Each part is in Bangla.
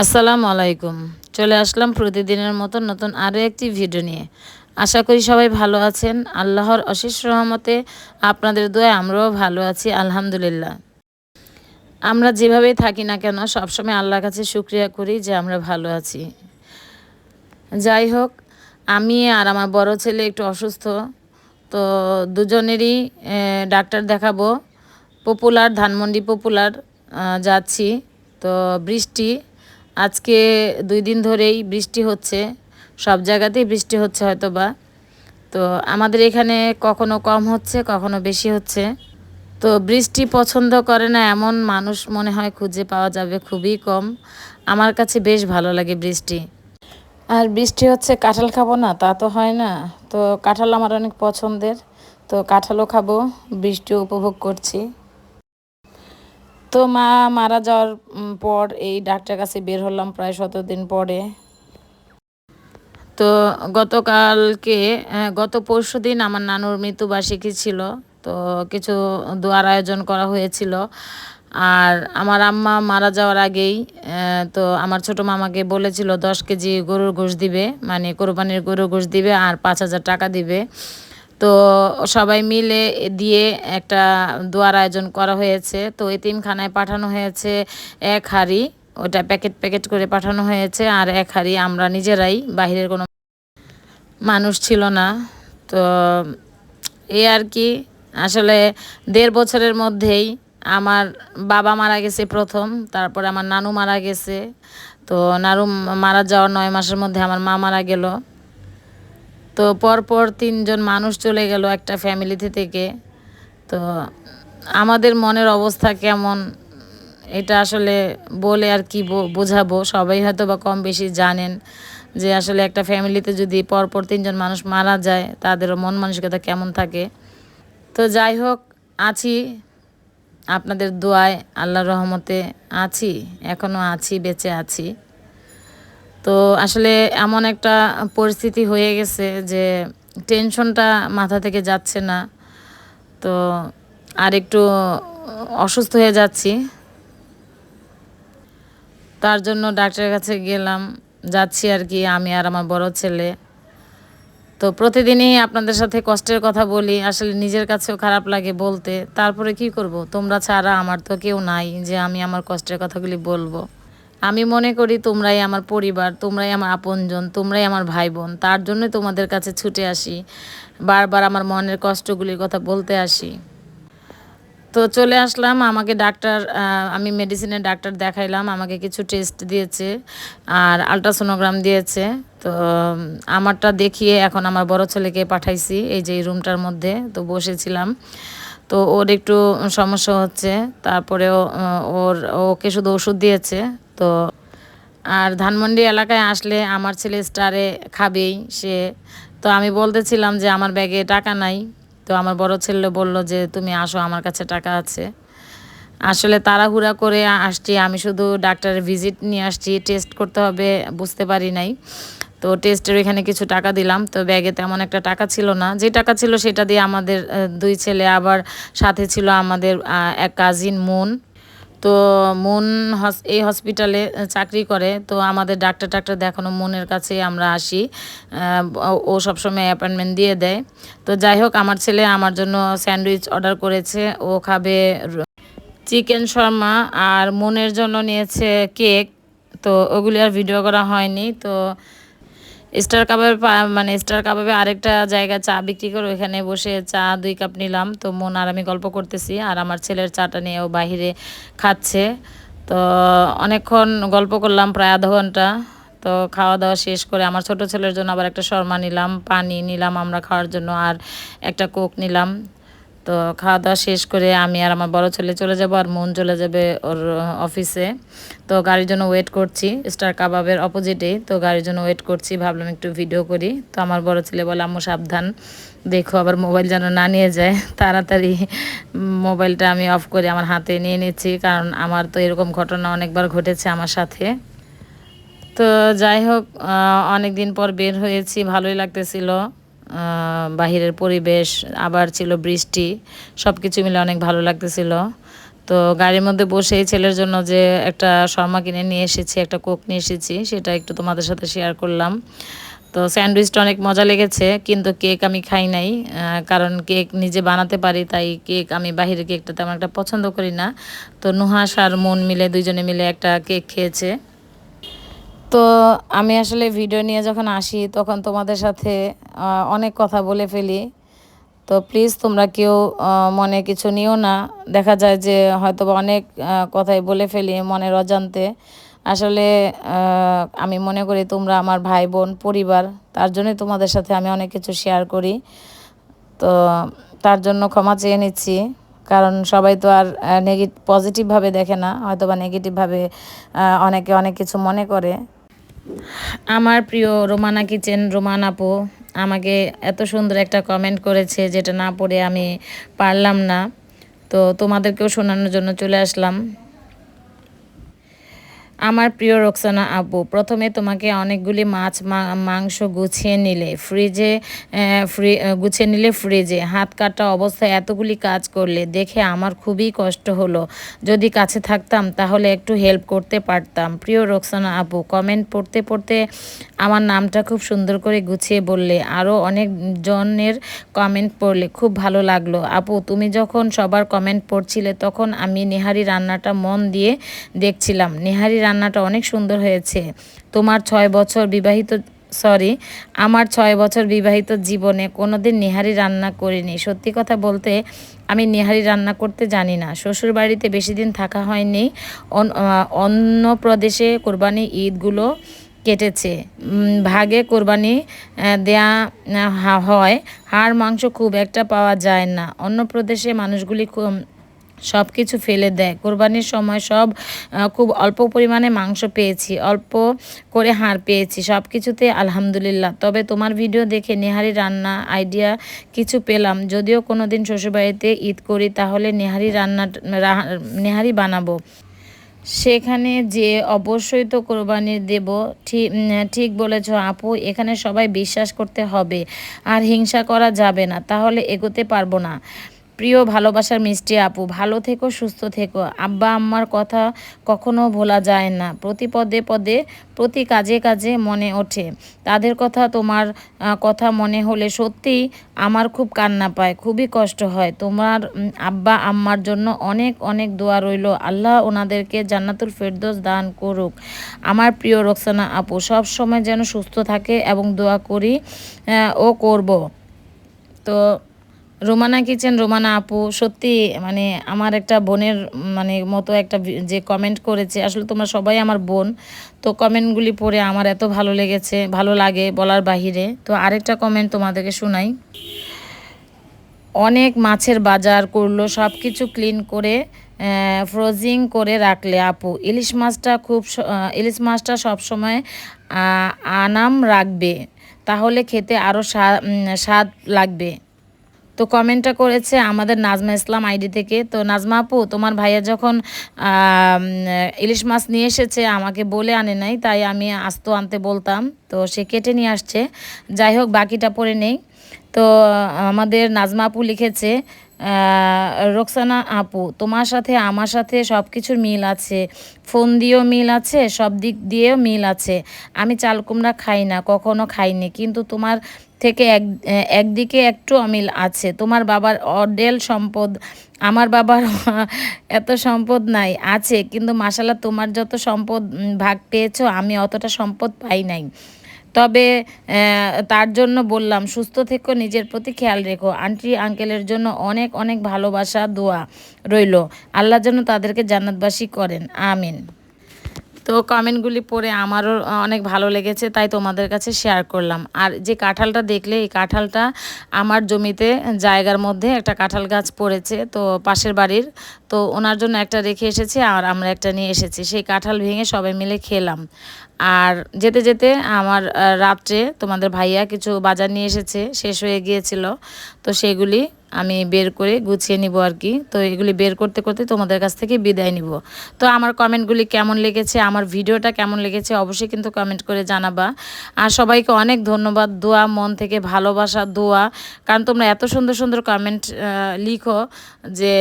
আসসালামু আলাইকুম। চলে আসলাম প্রতিদিনের মতো নতুন আরও একটি ভিডিও নিয়ে। আশা করি সবাই ভালো আছেন। আল্লাহর অশেষ রহমতে আপনাদের দোয়ায় আমরাও ভালো আছি, আলহামদুলিল্লাহ। আমরা যেভাবেই থাকি না কেন, সবসময় আল্লাহর কাছে শুক্রিয়া করি যে আমরা ভালো আছি। যাই হোক, আমি আর আমার বড় ছেলে একটু অসুস্থ, তো দুজনেরই ডাক্তার দেখাবো। পপুলার, ধানমন্ডি পপুলার যাচ্ছি। তো বৃষ্টি আজকে দুই দিন ধরেই বৃষ্টি হচ্ছে। সব জায়গাতেই বৃষ্টি হচ্ছে হয়তো বা তো আমাদের এখানে কখনো কম হচ্ছে, কখনো বেশি হচ্ছে। তো বৃষ্টি পছন্দ করে না এমন মানুষ মনে হয় খুঁজে পাওয়া যাবে খুবই কম। আমার কাছে বেশ ভালো লাগে বৃষ্টি। আর বৃষ্টি হচ্ছে কাঁঠাল খাব না, তা তো হয় না। তো কাঁঠাল আমার অনেক পছন্দের। তো কাঁঠালও খাব, বৃষ্টিও উপভোগ করছি। তো মা মারা যাওয়ার পর এই ডাক্তার কাছে বের হলাম প্রায় সতেরো দিন পরে। তো গতকালকে গত পরশু দিন আমার নানুর মৃত্যুবার্ষিকী ছিল। তো কিছু দোয়ার আয়োজন করা হয়েছিল। আর আমার আম্মা মারা যাওয়ার আগেই তো আমার ছোট মামাকে বলেছিল, দশ কেজি গরুর গোশ দিবে। মানে কোরবানির গরুর গোশ দিবে আর পাঁচ হাজার টাকা দিবে। তো সবাই মিলে দিয়ে একটা দোয়ার আয়োজন করা হয়েছে। তো এতিমখানায় পাঠানো হয়েছে এক হাড়ি ওটা প্যাকেট প্যাকেট করে পাঠানো হয়েছে আর এক হাড়ি আমরা নিজেরাই, বাহিরের কোনো মানুষ ছিল না। তো এই আর কি, আসলে দেড় বছরের মধ্যেই আমার বাবা মারা গেছে প্রথম, তারপরে আমার নানু মারা গেছে। তো নানু মারা যাওয়ার নয় মাসের মধ্যে আমার মা মারা গেল। তো পরপর তিনজন মানুষ চলে গেল একটা ফ্যামিলিতে থেকে। তো আমাদের মনের অবস্থা কেমন, এটা আসলে বলে আর কি বোঝাবো। সবাই হয়তো বা কম বেশি জানেন যে আসলে একটা ফ্যামিলিতে যদি পরপর তিনজন মানুষ মারা যায়, তাদেরও মন মানসিকতা কেমন থাকে। তো যাই হোক, আছি। আপনাদের দোয়ায় আল্লাহ রহমতে আছি এখনও আছি, বেঁচে আছি। তো আসলে এমন একটা পরিস্থিতি হয়ে গেছে যে টেনশনটা মাথা থেকে যাচ্ছে না। তো আর একটু অসুস্থ হয়ে যাচ্ছি। তার জন্য ডাক্তারের কাছে গেলাম, যাচ্ছি আর কি, আমি আর আমার বড় ছেলে। তো প্রতিদিনই আপনাদের সাথে কষ্টের কথা বলি, আসলে নিজের কাছেও খারাপ লাগে বলতে। তারপরে কি করব? তোমরা ছাড়া আমার তো কেউ নাই যে আমি আমার কষ্টের কথাগুলি বলব। আমি মনে করি তোমরাই আমার পরিবার, তোমরাই আমার আপনজন, তোমরাই আমার ভাই বোন তার জন্যই তোমাদের কাছে ছুটে আসি, বারবার আমার মনের কষ্টগুলির কথা বলতে আসি। তো চলে আসলাম, আমাকে ডাক্তার আমি মেডিসিনের ডাক্তার দেখাইলাম, আমাকে কিছু টেস্ট দিয়েছে আর আলট্রাসোনোগ্রাম দিয়েছে। তো আমারটা দেখিয়ে এখন আমার বড় ছেলেকে পাঠাইছি, এই যে রুমটার মধ্যে, তো বসেছিলাম। তো ওর একটু সমস্যা হচ্ছে, তারপরেও ওর, ওকে শুধু ওষুধ দিয়েছে তো আর ধানমন্ডি এলাকায় আসলে আমার ছেলে স্টারে খাবেই সে। তো আমি বলতেছিলাম যে আমার ব্যাগে টাকা নাই। তো আমার বড় ছেলে বলল যে, তুমি আসো, আমার কাছে টাকা আছে। আসলে তাড়াহুড়া করে আসছি। আমি শুধু ডাক্তারের ভিজিট নিয়ে আসছি। টেস্ট করতে হবে, বুঝতে পারি নাই। তো টেস্টের এখানে কিছু টাকা দিলাম। তো ব্যাগে তেমন একটা টাকা ছিল না। যে টাকা ছিল সেটা দিয়ে আমাদের দুই ছেলে আবার সাথে ছিল আমাদের এক কাজিন মুন। তো মন এই হসপিটালে চাকরি করে। তো আমাদের ডাক্তার টাক্তার দেখানো মনের কাছে আমরা আসি। ও সবসময় অ্যাপয়েন্টমেন্ট দিয়ে দেয়। তো যাই হোক, আমার ছেলে আমার জন্য স্যান্ডউইচ অর্ডার করেছে। ও খাবে চিকেন শর্মা আর মনের জন্য নিয়েছে কেক তো ওগুলি আর ভিডিও করা হয়নি। তো স্টার কাবাবে মানে স্টার কাবাবে আরেকটা জায়গা চা বিক্রি করে ওইখানে বসে চা দুই কাপ নিলাম। তো মন আর আমি গল্প করতেছি আর আমার ছেলের চাটা নিয়ে ও বাহিরে খাচ্ছে। তো অনেকক্ষণ গল্প করলাম প্রায় আধ ঘণ্টা। তো খাওয়া দাওয়া শেষ করে আমার ছোট ছেলের জন্য আবার একটা শর্মা নিলাম, পানি নিলাম আমরা খাওয়ার জন্য আর একটা কোক নিলাম। তো খাওয়া দাওয়া শেষ করে আমি আর আমার বড় ছেলে চলে যাব আর মন চলে যাবে ওর অফিসে তো গাড়ির জন্য ওয়েট করছি স্টার কাবাবের অপোজিটে তো গাড়ির জন্য ওয়েট করছি, ভাবলাম একটু ভিডিও করি। তো আমার বড় ছেলে বলে, আম্মু, সাবধান। দেখো আবার মোবাইল যেন না নিয়ে যায়। তাড়াতাড়ি মোবাইলটা আমি অফ করে আমার হাতে নিয়ে নিচ্ছি, কারণ আমার তো এরকম ঘটনা অনেকবার ঘটেছে আমার সাথে। তো যাই হোক অনেক দিন পর বের হয়েছি, ভালোই লাগতেছিল। বাহিরের পরিবেশ, আবার ছিল বৃষ্টি সব কিছু মিলে অনেক ভালো লাগতেছিল। তো গাড়ির মধ্যে বসে এই ছেলের জন্য যে একটা শর্মা কিনে নিয়ে এসেছি, একটা কোক নিয়ে এসেছি, সেটা একটু তোমাদের সাথে শেয়ার করলাম। তো স্যান্ডউইচটা অনেক মজা লেগেছে, কিন্তু কেক আমি খাই নাই কারণ কেক নিজে বানাতে পারি, তাই কেক আমি বাহিরের কেকটা তেমন একটা পছন্দ করি না। তো নুহাস আর মন মিলে দুইজনে মিলে একটা কেক খেয়েছে। তো আমি আসলে ভিডিও নিয়ে যখন আসি, তখন তোমাদের সাথে অনেক কথা বলে ফেলি। তো প্লিজ তোমরা কেউ মনে কিছু নিও না। দেখা যায় যে হয়তো অনেক কথাই বলে ফেলি মনের অজান্তে। আসলে আমি মনে করি তোমরা আমার ভাই, বোন, পরিবার, তার জন্যই তোমাদের সাথে আমি অনেক কিছু শেয়ার করি। তো তার জন্য ক্ষমা চেয়ে নিচ্ছি। কারণ সবাই তো আর নেগেটিভ পজিটিভভাবে দেখে না। হয়তো বা নেগেটিভভাবে অনেকে অনেক কিছু মনে করে। আমার প্রিয় রোমানা কিচেন, রোমান আপু, আমাকে এত সুন্দর একটা কমেন্ট করেছে যেটা না পড়ে আমি পারলাম না। তো তোমাদেরকেও শোনানোর জন্য চলে আসলাম। আমার প্রিয় রোকসানা আপু প্রথমে তোমাকে অনেকগুলি মাছ মাংস গুছিয়ে নিলে, ফ্রিজে ফ্রি গুছিয়ে নিলে ফ্রিজে, হাত কাটা অবস্থায় এতগুলি কাজ করলে দেখে আমার খুবই কষ্ট হলো। যদি কাছে থাকতাম তাহলে একটু হেল্প করতে পারতাম। প্রিয় রোকসানা আপু কমেন্ট পড়তে পড়তে আমার নামটা খুব সুন্দর করে গুছিয়ে বললে আরও অনেক জনের কমেন্ট পড়লে খুব ভালো লাগল। আপু, তুমি যখন সবার কমেন্ট পড়ছিলে তখন আমি নেহারি রান্নাটা মন দিয়ে দেখছিলাম। নেহারি রান্নাটা অনেক সুন্দর হয়েছে। তোমার ছয় বছর বিবাহিত সরি আমার ছয় বছর বিবাহিত জীবনে কোনোদিন নেহারি রান্না করিনি। সত্যি কথা বলতে, আমি নেহারি রান্না করতে জানি না। শ্বশুর বাড়িতে বেশি দিন থাকা হয়নি। অন- অন্য প্রদেশে কোরবানি ঈদগুলো কেটেছে। ভাগে কোরবানি দেয়া হয়। হাড়, মাংস খুব একটা পাওয়া যায় না। অন্য প্রদেশে মানুষগুলি খুব সব কিছু ফেলে দেয়। কোরবানির সময় সব খুব অল্প পরিমাণে মাংস পেয়েছি, অল্প করে হাড় পেয়েছি সব কিছুতে আলহামদুলিল্লাহ। তবে তোমার ভিডিও দেখে নেহারি রান্না আইডিয়া কিছু পেলাম। যদিও কোনো দিন শ্বশুরবাড়িতে ঈদ করি, তাহলে নেহারি রান্না নেহারি বানাবো। সেখানে যে অবশ্যই তো কোরবানি দেব ঠিক ঠিক বলেছ আপু, এখানে সবাই বিশ্বাস করতে হবে, আর হিংসা করা যাবে না, তাহলে এগোতে পারব না। প্রিয় ভালোবাসার মিষ্টি আপু, ভালো থেকো, সুস্থ থেকো। আব্বা আম্মার কথা কখনো ভোলা যায় না। প্রতি পদে পদে, প্রতি কাজে কাজে মনে ওঠে। তাদের কথা, তোমার কথা মনে হলে সত্যিই আমার খুব কান্না পায়, খুবই কষ্ট হয়। তোমার আব্বা আম্মার জন্য অনেক অনেক দোয়া রইল। আল্লাহ ওনাদেরকে জান্নাতুল ফেরদৌস দান করুক। আমার প্রিয় রোকসানা আপু, সব সময় যেন সুস্থ থাকে এবং দোয়া করি ও করব। তো রোমানা কিচেন, রোমানা আপু, সত্যি মানে আমার একটা বোনের মানে মতো একটা যে কমেন্ট করেছে, আসলে তোমরা সবাই আমার বোন, তো কমেন্টগুলি পড়ে আমার এত ভালো লেগেছে, ভালো লাগে বলার বাহিরে। তো আরেকটা কমেন্ট তোমাদেরকে শোনাই। অনেক মাছের বাজার করল সব কিছু ক্লিন করে ফ্রোজিং করে রাখলে আপু। ইলিশ মাছটা খুব ইলিশ মাছটা সবসময় আনাম রাখবে, তাহলে খেতে আরও স্বাদ লাগবে। তো কমেন্টটা করেছে আমাদের নাজমা ইসলাম আইডি থেকে। তো নাজমা আপু, তোমার ভাইয়া যখন ইলিশ মাছ নিয়ে এসেছে, আমাকে বলে আনে নাই, তাই আমি আস্ত আনতে বলতাম। তো সে কেটে নিয়ে আসছে। যাই হোক, বাকিটা পরে নেই। তো আমাদের নাজমা আপু লিখেছে রোকসানা আপু, তোমার সাথে আমার সাথে সব কিছুর মিল আছে। ফোন দিয়েও মিল আছে, সব দিক দিয়েও মিল আছে। আমি চাল কুমড়া খাই না, কখনো খাইনি। কিন্তু তোমার থেকে এক, একদিকে একটু অমিল আছে। তোমার বাবার অডেল সম্পদ, আমার বাবার এত সম্পদ নাই, আছে। কিন্তু মাসালা তোমার যত সম্পদ ভাগ পেয়েছ, আমি অতটা সম্পদ পাই নাই। তবে তার জন্য বললাম, সুস্থ থেকো, নিজের প্রতি খেয়াল রেখো। আন্টি, আঙ্কেলের জন্য অনেক অনেক ভালোবাসা, দোয়া রইল। আল্লাহ যেন তাদেরকে জান্নাতবাসী করেন। আমিন। তো কমেন্টগুলি পড়ে আমারও অনেক ভালো লেগেছে, তাই তোমাদের কাছে শেয়ার করলাম। আর যে কাঁঠালটা দেখলে, এই কাঁঠালটা আমার জমিতে জায়গার মধ্যে একটা কাঁঠাল গাছ পড়েছে, তো পাশের বাড়ির তো ওনার জন্য একটা রেখে এসেছি আর আমরা একটা নিয়ে এসেছি। সেই কাঁঠাল ভেঙে সবাই মিলে খেলাম। আর যেতে যেতে আমার রাত্রে তোমাদের ভাইয়া কিছু বাজার নিয়ে এসেছে, শেষ হয়ে গিয়েছিল। তো সেগুলি আমি বের করে গুছিয়ে নিব আর কি। তো এগুলি বের করতে করতে তোমাদের কাছ থেকে বিদায় নিব। তো আমার কমেন্টগুলি কেমন লেগেছে, আমার ভিডিওটা কেমন লেগেছে অবশ্যই কিন্তু কমেন্ট করে জানাবা। আর সবাইকে অনেক ধন্যবাদ, দোয়া, মন থেকে ভালোবাসা, দোয়া। কারণ তোমরা এত সুন্দর সুন্দর কমেন্ট লিখো যে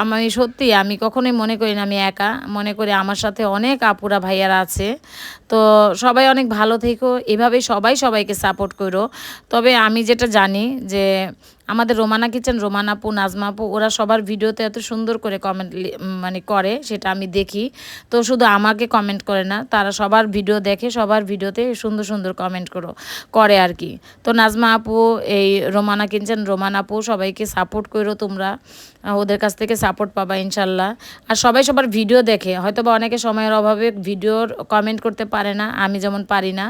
আমি সত্যি আমি কখনোই মনে করি না আমি একা। মনে করি আমার সাথে অনেক আপুরা ভাইয়ারা আছে। তো সবাই অনেক ভালো থেকো। এভাবে সবাই সবাইকে সাপোর্ট করো। তবে আমি যেটা জানি যে আমাদের রোমানা কিচেন, রোমানা আপু, নাজমা আপু, ওরা সবার ভিডিওতে এত সুন্দর করে কমেন্ট মানে করে, সেটা আমি দেখি। তো শুধু আমাকে কমেন্ট করে না, তারা সবার ভিডিও দেখে, সবার ভিডিওতে সুন্দর সুন্দর কমেন্ট করো, করে আর কি। তো নাজমা আপু, এই রোমানা কিচেন, রোমানা আপু, সবাইকে সাপোর্ট করো তোমরা। ওদের কাছ থেকে সাপোর্ট পাবা ইনশাল্লাহ। আর সবাই সবার ভিডিও দেখে হয়তো বা অনেকে সময়ের অভাবে ভিডিওর কমেন্ট করতে পারে না, আমি যেমন পারি না।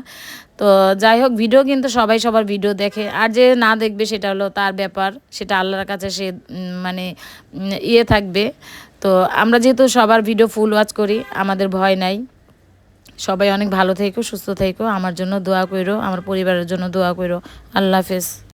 তো যাই হোক, ভিডিও কিন্তু সবাই সবার ভিডিও দেখে। আর যে না দেখবে সেটা হলো তার ব্যাপার, সেটা আল্লাহর কাছে সে মানে ইয়ে থাকবে। তো আমরা যেহেতু সবার ভিডিও ফুল ওয়াচ করি, আমাদের ভয় নাই। সবাই অনেক ভালো থেকো, সুস্থ থেকো। আমার জন্য দোয়া করো আমার পরিবারের জন্য দোয়া করো আল্লাহ হাফেজ।